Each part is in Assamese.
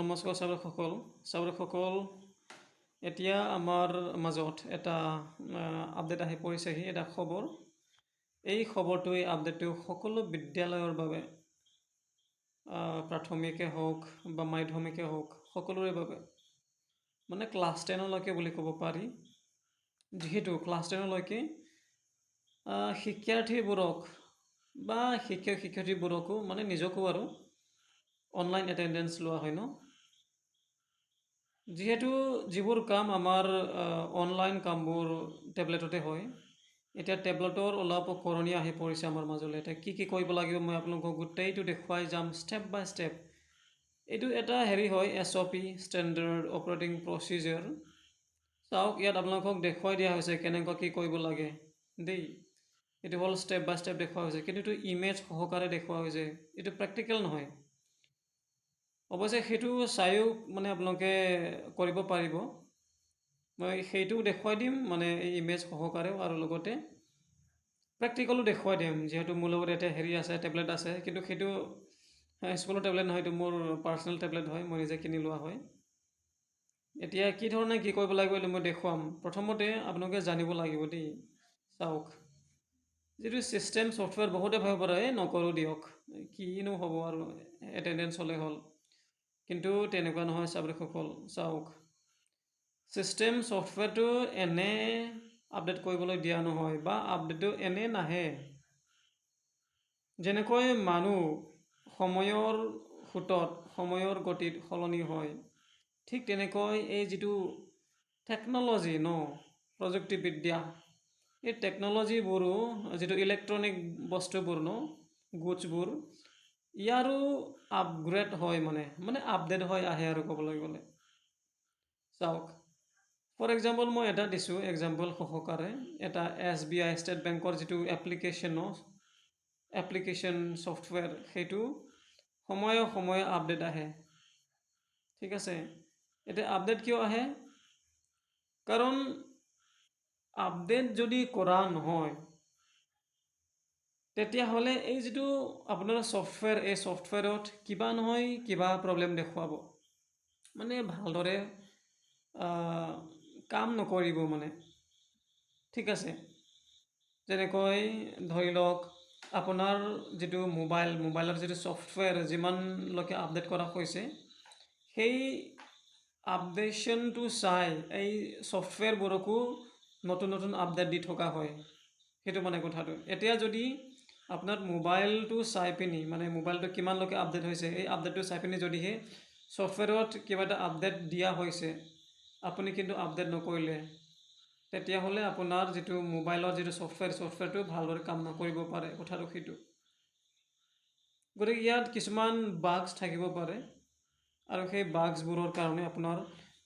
নমস্কাৰ চাবকসকল চাবকসকল এতিয়া আমাৰ মাজত এটা আপডেট আহি পৰিছেহি এটা খবৰ। এই খবৰটো এই আপডেটটো সকলো বিদ্যালয়ৰ বাবে প্ৰাথমিকে হওক বা মাধ্যমিকে হওক সকলোৰে বাবে মানে ক্লাছ টেনলৈকে বুলি ক'ব পাৰি। যিহেতু ক্লাছ টেনলৈকে শিক্ষাৰ্থীবোৰক বা শিক্ষক শিক্ষয়িত্ৰীবোৰকো মানে নিজকো আৰু অনলাইন এটেণ্ডেঞ্চ লোৱা হয় ন? যিহেতু যিবোৰ কাম আমাৰ অনলাইন কামবোৰ টেবলেটতে হয় এতিয়া টেবলেটৰ অলপ কৰণীয় আহি পৰিছে আমাৰ মাজলৈ। এতিয়া কি কি কৰিব লাগিব মই আপোনালোকক গোটেইটো দেখুৱাই যাম ষ্টেপ বাই ষ্টেপ এইটো এটা হেৰি হয় S O' P standard operating procedure চাওক ইয়াত আপোনালোকক দেখুৱাই দিয়া হৈছে কেনেকুৱা কি কৰিব লাগে। দেই এইটো হ'ল ষ্টেপ বাই ষ্টেপ দেখুওৱা হৈছে। কিন্তু এইটো ইমেজ সহকাৰে দেখুওৱা হৈছে। এইটো প্ৰেক্টিকেল নহয়। অৱশ্যে সেইটো চাইও মানে আপোনালোকে কৰিব পাৰিব। মই সেইটোও দেখুৱাই দিম মানে এই ইমেজ সহকাৰেও আৰু লগতে প্ৰেক্টিকেলো দেখুৱাই দিম যিহেতু মোৰ লগত এতিয়া হেৰি আছে টেবলেট আছে কিন্তু সেইটো স্কুলৰ টেবলেট নহয় এইটো মোৰ পাৰ্চনেল টেবলেট হয় মই নিজে কিনি লোৱা হয়। এতিয়া কি ধৰণে কি কৰিব লাগিব এইটো মই দেখুৱাম। প্ৰথমতে আপোনালোকে জানিব লাগিব দেই চাওক। যিটো ছিষ্টেম ছফ্টৱেৰ বহুতে ভাবিব পাৰে এই নকৰোঁ দিয়ক কিনো হ'ব আৰু এটেণ্ডেঞ্চ হ'লে হ'ল। কিন্তু তেনেকুৱা নহয় চাবসকল চাওক ছিষ্টেম ছফ্টৱেৰটো এনে আপডেট কৰিবলৈ দিয়া নহয় বা আপডেটটো এনে নাহে। যেনেকৈ মানুহ সময়ৰ সোঁতত সময়ৰ গতিত সলনি হয় ঠিক তেনেকৈ এই যিটো টেকন'লজি ন প্ৰযুক্তিবিদ্যা এই টেকন'লজিবোৰো যিটো ইলেক্ট্ৰনিক বস্তুবোৰ ন গুডছবোৰ ইয়াৰো আপগ্ৰেড হয় মানে মানে আপডেট হৈ আহে আৰু ক'বলৈ গ'লে। চাওক ফৰ এক্সাম্পল মই এটা দিছোঁ এক্সাম্পল সহকাৰে। এটা এছ বি আই ষ্টেট বেংকৰ যিটো এপ্লিকেশ্যন এপ্লিকেশ্যন ছফ্টৱেৰ সেইটো সময়ে সময়ে আপডেট আহে। ঠিক আছে এতিয়া আপডেট কিয় আহে? কাৰণ আপডেট যদি কৰা নহয় তেতিয়াহ'লে এই যিটো আপোনাৰ ছফ্টৱেৰ এই ছফ্টৱেৰত কিবা নহয় কিবা প্ৰব্লেম দেখুৱাব। মানে ভালদৰে কাম নকৰিব মানে। ঠিক আছে? যেনেকৈ ধৰি লওক আপোনাৰ যিটো মোবাইল মোবাইলৰ যিটো ছফ্টৱেৰ যিমানলৈকে আপডেট কৰা হৈছে সেই আপডেশ্যনটো চাই এই ছফ্টৱেৰবোৰকো নতুন নতুন আপডেট দি থকা হয়। সেইটো মানে কথাটো। এতিয়া যদি আপোনাৰ মোবাইলটো চাই পিনি মানে মোবাইলটো কিমানলৈকে আপডেট হৈছে এই আপডেটটো চাই পিনি যদিহে ছফ্টৱেৰত কিবা এটা আপডেট দিয়া হৈছে আপুনি কিন্তু আপডেট নকৰিলে তেতিয়াহ'লে আপোনাৰ যিটো মোবাইলৰ যিটো ছফ্টৱেৰ ছফ্টৱেৰটো ভালদৰে কাম নকৰিব পাৰে কথাটো সেইটো। গতিকে ইয়াত কিছুমান বাগছ থাকিব পাৰে আৰু সেই বাগছবোৰৰ কাৰণে আপোনাৰ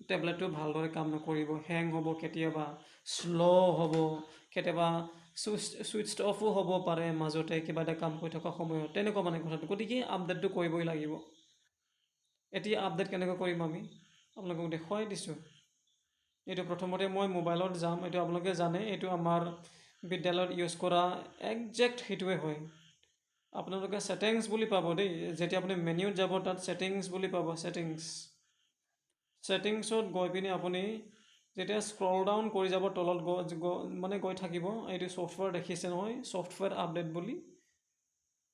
টেবলেটটো ভালদৰে কাম নকৰিব হেং হ'ব কেতিয়াবা শ্ল' হ'ব কেতিয়াবা চুইচ চুইচ অফো হ'ব পাৰে মাজতে কিবা এটা কাম কৰি থকা সময়ত তেনেকুৱা মানে কথাটো। গতিকে আপডেটটো কৰিবই লাগিব। এতিয়া আপডেট কেনেকৈ কৰিম আমি? আপোনালোকক দেখুৱাই দিছোঁ। এইটো প্ৰথমতে মই মোবাইলত যাম এইটো আপোনালোকে জানে এইটো আমাৰ বিদ্যালয়ত ইউজ কৰা একজেক্ট সেইটোৱে হয়। আপোনালোকে ছেটিংছ বুলি পাব দেই। যেতিয়া আপুনি মেনুত যাব তাত ছেটিংছ বুলি পাব ছেটিংছ ছেটিংছত গৈ পিনি আপুনি যেতিয়া স্ক্ৰল ডাউন কৰি যাব তলত মানে গৈ থাকিব এইটো ছফ্টৱেৰ দেখিছে নহয় ছফ্টৱেৰ আপডেট বুলি।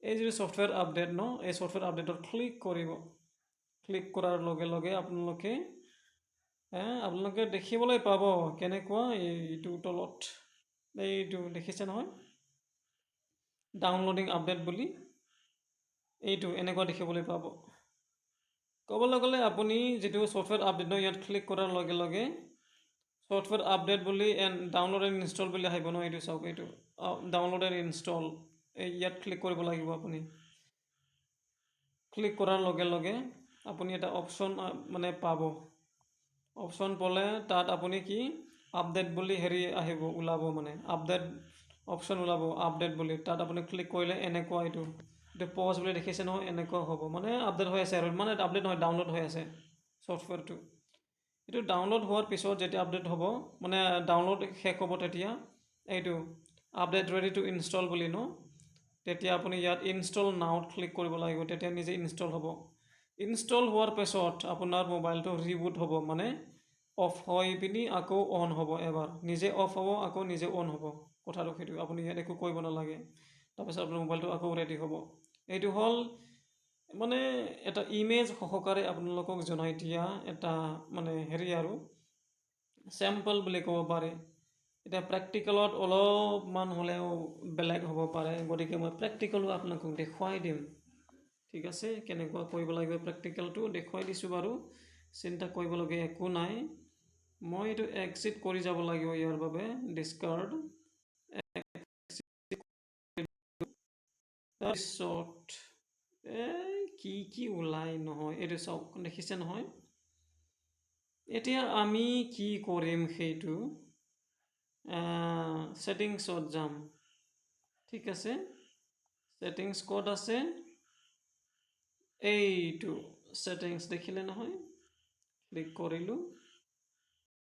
এই যিটো ছফ্টৱেৰ আপডেট ন এই ছফ্টৱেৰ আপডেটত ক্লিক কৰিব। ক্লিক কৰাৰ লগে লগে আপোনালোকে আপোনালোকে দেখিবলৈ পাব কেনেকুৱা এইটো তলত এইটো দেখিছে নহয়। ডাউনলোডিং আপডেট বুলি এইটো এনেকুৱা দেখিবলৈ পাব। ক'বলৈ গ'লে আপুনি যিটো ছফ্টৱেৰ আপডেট ন ইয়াত ক্লিক কৰাৰ লগে লগে ছফ্টৱেৰ আপডেট বুলি এণ্ড ডাউনলোড এণ্ড ইনষ্টল বুলি আহিব ন এইটো চাওক এইটো ডাউনলোড এণ্ড ইনষ্টল ইয়াত ক্লিক কৰিব লাগিব আপুনি। ক্লিক কৰাৰ লগে লগে আপুনি এটা অপশ্যন মানে পাব। অপশ্যন পালে তাত আপুনি কি আপডেট বুলি হেৰি আহিব ওলাব মানে আপডেট অপশ্যন ওলাব আপডেট বুলি। তাত আপুনি ক্লিক কৰিলে এনেকুৱা এইটো। এইটো পজ বুলি দেখিছে নহয় এনেকুৱা হ'ব। মানে আপডেট হৈ আছে আৰু। মানে আপডেট নহয় ডাউনলোড হৈ আছে ছফ্টৱেৰটো এইটো ডাউনলোড হোৱাৰ পিছত যেতিয়া আপডেট হ'ব মানে ডাউনলোড শেষ হ'ব তেতিয়া এইটো আপডেট ৰেডি টু ইনষ্টল বুলি ন? তেতিয়া আপুনি ইয়াত ইনষ্টল নাওত ক্লিক কৰিব লাগিব তেতিয়া নিজে ইনষ্টল হ'ব। ইনষ্টল হোৱাৰ পাছত আপোনাৰ মোবাইলটো ৰিবুট হ'ব মানে অফ হৈ পিনি আকৌ অন হ'ব এবাৰ। নিজে অফ হ'ব আকৌ নিজে অন হ'ব। কথাটো সেইটো আপুনি ইয়াত একো কৰিব নালাগে। তাৰপিছত আপোনাৰ মোবাইলটো আকৌ ৰেডি হ'ব। এইটো হ'ল মানে এটা ইমেজ সহকাৰে আপোনালোকক জনাই দিয়া এটা মানে হেৰি আৰু চেম্পল বুলি ক'ব পাৰে। এতিয়া প্ৰেক্টিকেলত অলপমান হ'লেও বেলেগ হ'ব পাৰে গতিকে মই প্ৰেক্টিকেলো আপোনালোকক দেখুৱাই দিম। ঠিক আছে কেনেকুৱা কৰিব লাগিব প্ৰেক্টিকেলটো দেখুৱাই দিছোঁ বাৰু চিন্তা কৰিবলগীয়া একো নাই। মই এইটো এক্সিট কৰি যাব লাগিব ইয়াৰ বাবে ডিছকাৰ্ড তাৰপিছত কি কি ওলাই নহয়? এইটো চাওক দেখিছে নহয়? এতিয়া আমি কি কৰিম সেইটো? ছেটিংছত যাম। ঠিক আছে? ছেটিংছ ক'ত আছে? এইটো ছেটিংছ দেখিলে নহয়? ক্লিক কৰিলোঁ।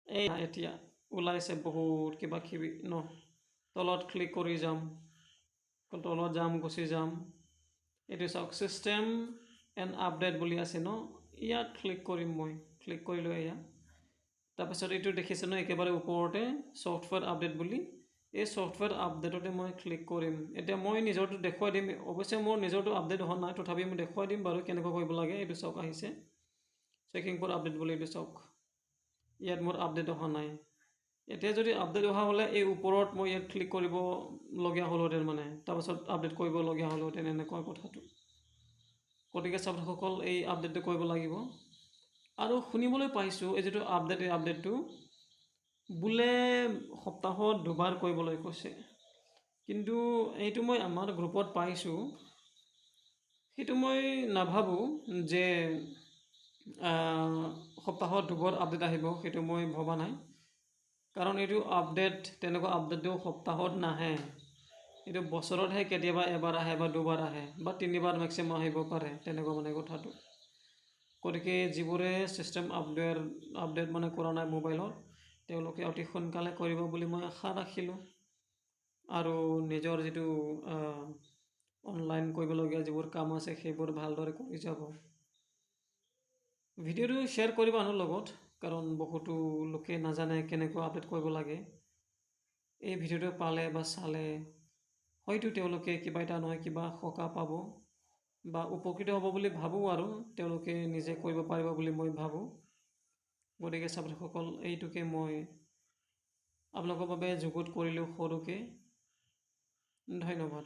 এই এতিয়া ওলাইছে বহুত কিবা কিবি ন তলত ক্লিক কৰি যাম। তলত যাম গুচি যাম। এইটো চাওক ছিষ্টেম এণ্ড আপডেট বুলি আছে ন? ইয়াত ক্লিক কৰিম মই। ক্লিক কৰিলোঁ এয়া তাৰপিছত এইটো দেখিছে ন? একেবাৰে ওপৰতে ছফ্টৱেৰ আপডেট বুলি। এই ছফ্টৱেৰ আপডেটতে মই ক্লিক কৰিম। এতিয়া মই নিজৰটো দেখুৱাই দিম। অৱশ্যে মোৰ নিজৰটো আপডেট হোৱা নাই। তথাপি মই দেখুৱাই দিম বাৰু কেনেকুৱা কৰিব লাগে। এইটো চাওক আহিছে। চেকিং ফৰ আপডেট বুলি এইটো চাওক ইয়াত মোৰ আপডেট অহা নাই। এতিয়া যদি আপডেট অহা হ'লে এই ওপৰত মই ইয়াত ক্লিক কৰিবলগীয়া হ'লহেঁতেন মানে। তাৰপাছত আপডেট কৰিবলগীয়া হ'লহেঁতেন এনেকুৱা কথাটো। গতিকে ছাত্ৰসকল এই আপডেটটো কৰিব লাগিব। আৰু শুনিবলৈ পাইছোঁ এই যিটো আপডেট এই আপডেটটো বোলে সপ্তাহত দুবাৰ কৰিবলৈ কৈছে। কিন্তু এইটো মই আমাৰ গ্ৰুপত পাইছোঁ। সেইটো মই নাভাবোঁ যে সপ্তাহত দুবাৰ আপডেট আহিব সেইটো মই ভবা নাই। কাৰণ এইটো আপডেট তেনেকুৱা আপডেটটো সপ্তাহত নাহে। এইটো বছৰতহে কেতিয়াবা এবাৰ আহে বা দুবাৰ আহে বা তিনিবাৰ মেক্সিমাম আহিব পাৰে তেনেকুৱা মানে কথাটো। গতিকে যিবোৰে ছিষ্টেম আপডেট আপডেট মানে কৰা নাই মোবাইলত তেওঁলোকে অতি সোনকালে কৰিব বুলি মই আশা ৰাখিলোঁ। আৰু নিজৰ যিটো অনলাইন কৰিবলগীয়া যিবোৰ কাম আছে সেইবোৰ ভালদৰে কৰি যাব। ভিডিঅ'টো শ্বেয়াৰ কৰিব আনৰ লগত। কাৰণ বহুতো লোকে নাজানে কেনেকুৱা আপডেট কৰিব লাগে। এই ভিডিঅ'টো পালে বা চালে হয়তো তেওঁলোকে কিবা এটা নহয় কিবা সকাহ পাব বা উপকৃত হ'ব বুলি ভাবোঁ আৰু তেওঁলোকে নিজে কৰিব পাৰিব বুলি মই ভাবোঁ। গতিকে ছাত্ৰসকল এইটোকে মই আপোনালোকৰ বাবে যুগুত কৰিলোঁ সৰুকৈ। ধন্যবাদ।